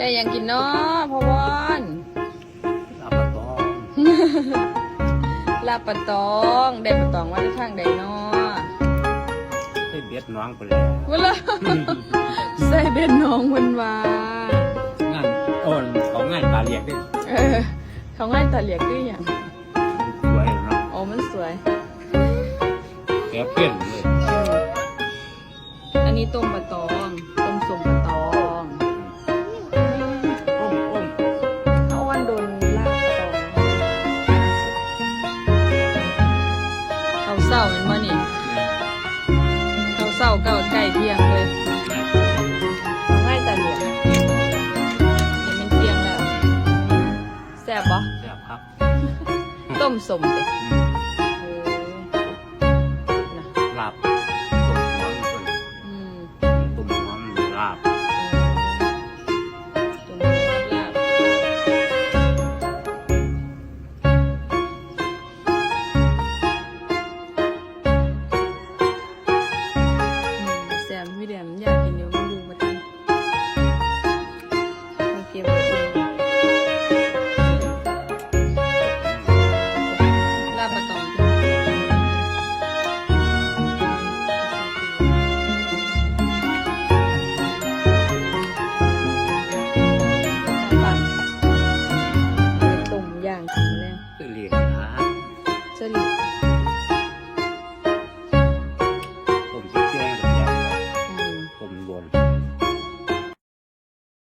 ได้หยังกินเนาะพ่อวอนลาบปะตองลาบปะตองได้ปะตองวันทางใดเนาะได้เบียดน้องไปแล้วเวลาใส่เบ็ดน้องวันวางานโอนของงานตาเลียกได้เออเขาง่ายตาเหลียกด้วยอย่างสวยเนาะโอ้มันสวยแกเปลี่ยนเลยเอออันนี้ต้มปะตอง เขาเศร้าเห็นบ่นี่เขาเศร้าเก่าใกล้เที่ยงเลยเขาง่ายตาเหลียกเห็นมันเที่ยงแล้วแซ่บปะแซ่บครับ ต้มสมเด็อืม กินเดี๋ยวมาดูกันมันเก็บไว้อุ่นลาบปลาองตุ่มอย่างแรง คือเรียนหา这里。